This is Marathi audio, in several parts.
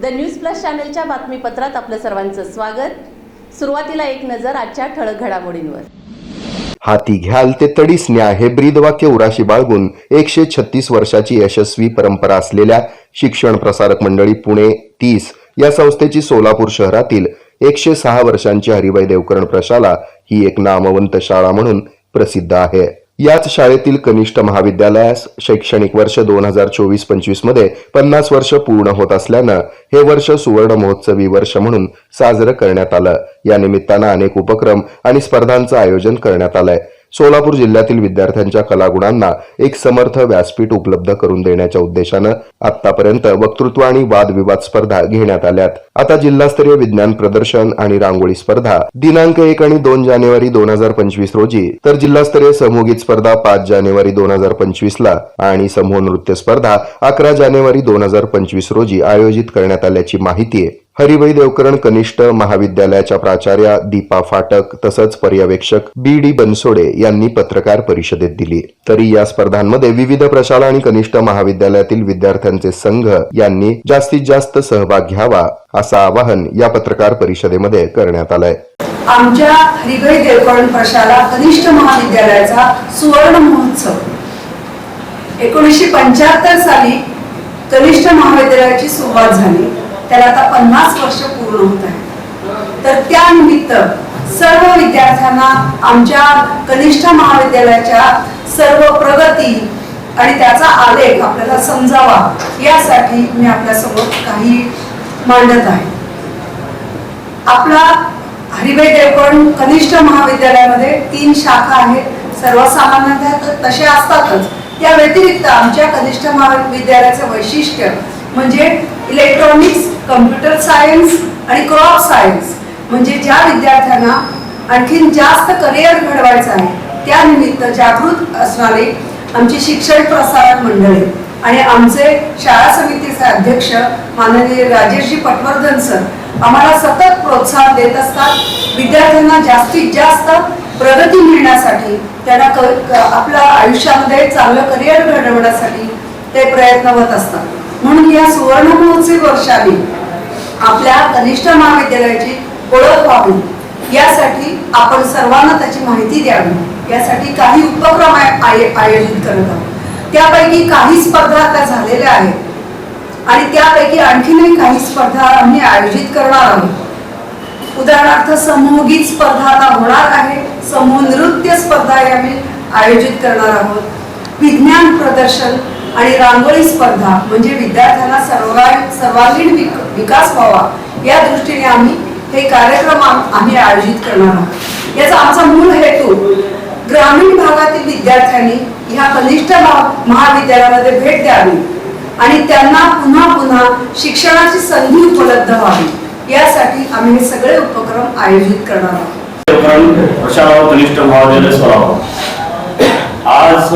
द न्यूज प्लस चॅनलच्या बातमीपत्रात आपलं सर्वांचं स्वागत. सुरुवातीला एक नजर आजच्या ठळक घडामोडींवर. हाती घ्याल ते तडीस न्या हे ब्रीदवाक्य उराशी बाळगून एकशे छत्तीस वर्षाची यशस्वी परंपरा असलेल्या शिक्षण प्रसारक मंडळी पुणे तीस या संस्थेची सोलापूर शहरातील एकशे सहा वर्षांची हरिभाई देवकरण प्रशाला ही एक नामवंत शाळा म्हणून प्रसिद्ध आहे. याच शाळेतील कनिष्ठ महाविद्यालयास शैक्षणिक वर्ष दोन हजार चोवीस पंचवीसमध्ये पन्नास वर्ष पूर्ण होत असल्यानं हे वर्ष सुवर्ण महोत्सवी वर्ष म्हणून साजरं करण्यात आलं. या निमित्तानं अनेक उपक्रम आणि स्पर्धांचं आयोजन करण्यात आलंय. सोलापूर जिल्ह्यातील विद्यार्थ्यांच्या कलागुणांना एक समर्थ व्यासपीठ उपलब्ध करून देण्याच्या उद्देशानं आतापर्यंत वक्तृत्व आणि वादविवाद स्पर्धा घेण्यात आल्यात. आता जिल्हास्तरीय विज्ञान प्रदर्शन आणि रांगोळी स्पर्धा दिनांक एक आणि दोन जानेवारी दोन हजार पंचवीस रोजी तर जिल्हास्तरीय समूहगीत स्पर्धा पाच जानेवारी दोन हजार पंचवीस ला आणि समूह नृत्य स्पर्धा अकरा जानेवारी दोन हजार पंचवीस रोजी आयोजित करण्यात आल्याची माहिती आहे. हरिभाई देवकरण कनिष्ठ महाविद्यालयाच्या प्राचार्या दीपा फाटक तसंच पर्यवेक्षक बी डी बनसोडे यांनी पत्रकार परिषदेत दिली. तरी या स्पर्धांमध्ये विविध प्रशाला आणि कनिष्ठ महाविद्यालयातील विद्यार्थ्यांचे संघ यांनी जास्तीत जास्त सहभाग घ्यावा असं आवाहन या पत्रकार परिषदेमध्ये करण्यात आलंय. आमच्या हरिभाई देवकरण प्रशाला कनिष्ठ महाविद्यालयाचा सुवर्ण महोत्सव. एकोणीसशे पंच्याहत्तर साली कनिष्ठ महाविद्यालयाची सुरुवात झाली. त्याला आता पन्नास वर्ष पूर्ण होत आहे तर त्यानिमित्त सर्व विद्यार्थ्यांना आमच्या कनिष्ठ महाविद्यालयाच्या सर्व प्रगती आणि त्याचा आलेख आपल्याला समजावा यासाठी मी आपल्यासमोर काही मांडत आहे. आपला हरिभाई देवकरण कनिष्ठ महाविद्यालयामध्ये तीन शाखा आहेत. सर्वसामान्यतः तसे असतातच. त्या व्यतिरिक्त आमच्या कनिष्ठ महाविद्यालयाचं वैशिष्ट्य म्हणजे इलेक्ट्रॉनिक्स कम्प्युटर सायन्स आणि क्रॉप सायन्स. म्हणजे ज्या विद्यार्थ्यांना आणखीन जास्त करिअर घडवायचं आहे त्यानिमित्त जागृत असणारे आमचे शिक्षण प्रसारक मंडळी आणि आमचे शाळा समितीचे अध्यक्ष माननीय राजेशजी पटवर्धन सर आम्हाला सतत प्रोत्साहन देत असतात. विद्यार्थ्यांना जास्तीत जास्त प्रगती मिळण्यासाठी त्यांना क- आपल्या आयुष्यामध्ये चांगलं करिअर घडवण्यासाठी ते प्रयत्नवत असतात. म्हणून या सुवर्ण महोत्सवी वर्षाने आपल्या कनिष्ठ महाविद्यालयाची ओळख व्हावी. यासाठी आपण सर्वांना त्याची माहिती द्यावी. यासाठी काही उपक्रम आयोजित करत आहोत. त्यापैकी काही स्पर्धा आता झालेल्या आहेत. आणि त्यापैकी आणखीनही काही स्पर्धा आम्ही आयोजित करणार आहोत. उदाहरणार्थ समूहगीत स्पर्धा आता होणार आहे. समूह नृत्य स्पर्धा आम्ही आयोजित करणार आहोत. विज्ञान प्रदर्शन आणि रांगोळी स्पर्धा म्हणजे विद्यार्थ्यांना सर्वा सर्वांगीण विक- विकास व्हावा या दृष्टीने आम्ही हे कार्यक्रम आम्ही आयोजित करणार आहोत. याचा आमचा मूळ हेतू ग्रामीण भागातील विद्यार्थ्यांनी ह्या कनिष्ठ महाविद्यालयामध्ये भेट द्यावी आणि त्यांना पुन्हा पुन्हा शिक्षणाची संधी उपलब्ध व्हावी. यासाठी आम्ही हे सगळे उपक्रम आयोजित करणार आहोत. कनिष्ठ महाविद्यालय आज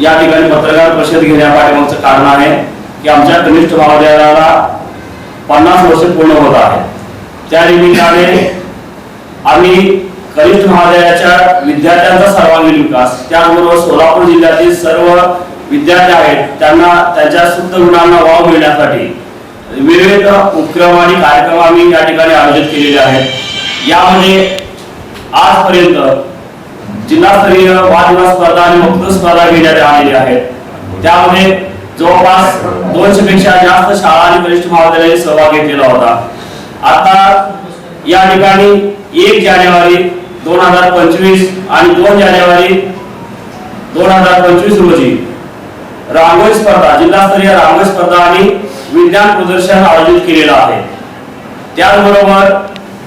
या ठिकाणी पत्रकार परिषद घेण्या पाठीमागचं कारण आहे की आमच्या कनिष्ठ महाविद्यालयाला पन्नास वर्ष पूर्ण होत आहे त्या निमित्ताने आम्ही कनिष्ठ महाविद्यालयाच्या विद्यार्थ्यांचा सर्वांगीण विकास त्याचबरोबर सोलापूर जिल्ह्यातील सर्व विद्यार्थी आहेत त्यांना त्यांच्या शुद्ध गुणांना वाव मिळण्यासाठी विविध उपक्रम आणि कार्यक्रम आम्ही या ठिकाणी आयोजित केलेले आहेत. यामध्ये आजपर्यंत जिल्हास्तरीय वादविवाद स्पर्धा आणि वक्तृत्व स्पर्धा घेण्यात आलेल्या आहेत. त्यामध्ये जवळपास दोनशे पेक्षा जास्त शाळा आणि वरिष्ठ महाविद्यालयाने सहभाग घेतलेला होता. आता या ठिकाणी एक जानेवारी दोन हजार पंचवीस आणि दोन जानेवारी दोन हजार पंचवीस रोजी रांगोळी स्पर्धा जिल्हास्तरीय रांगोळी स्पर्धा आणि विज्ञान प्रदर्शन आयोजित केलेलं आहे. त्याचबरोबर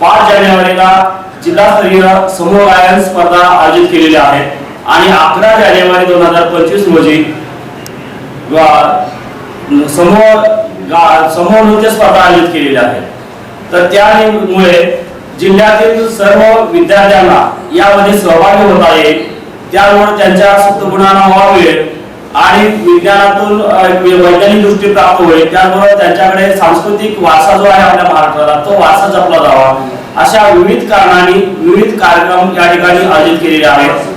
पाच जानेवारीला जिल्हास्तरीय समूह गायन स्पर्धा आयोजित केलेल्या आहेत आणि अकरा जानेवारी दोन हजार पंचवीस रोजी समूह समूह नृत्य स्पर्धा आयोजित केलेल्या आहेत तर त्यामुळे जिल्ह्यातील सर्व विद्यार्थ्यांना यामध्ये सहभागी होता येईल. त्यामुळे त्यांच्या सुप्तगुणांना वाव मिळेल. आणि विज्ञानातून वैज्ञानिक दृष्टी प्राप्त होईल. त्यामुळे त्यांच्याकडे सांस्कृतिक वारसा जो आहे आपल्या महाराष्ट्राला तो वारसा जपला जावा. अशा विविध कारणांनी विविध कार्यक्रम या ठिकाणी आयोजित केलेले आहेत.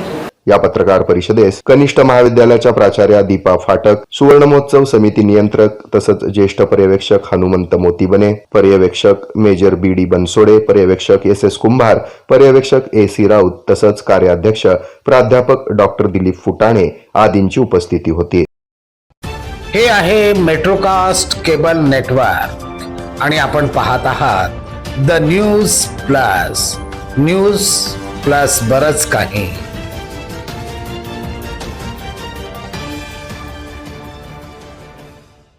या पत्रकार परिषदेस कनिष्ठ महाविद्यालयाच्या प्राचार्या दीपा फाटक सुवर्ण महोत्सव समिती नियंत्रक तसंच ज्येष्ठ पर्यवेक्षक हनुमंत मोतीबने पर्यवेक्षक मेजर बी डी बनसोडे पर्यवेक्षक एस एस कुंभार पर्यवेक्षक ए सी राऊत तसंच कार्याध्यक्ष प्राध्यापक डॉक्टर दिलीप फुटाणे आदींची उपस्थिती होती. हे आहे मेट्रोकास्ट केबल नेटवर्क आणि आपण पाहत आहात the news plus. News plus बरच काही.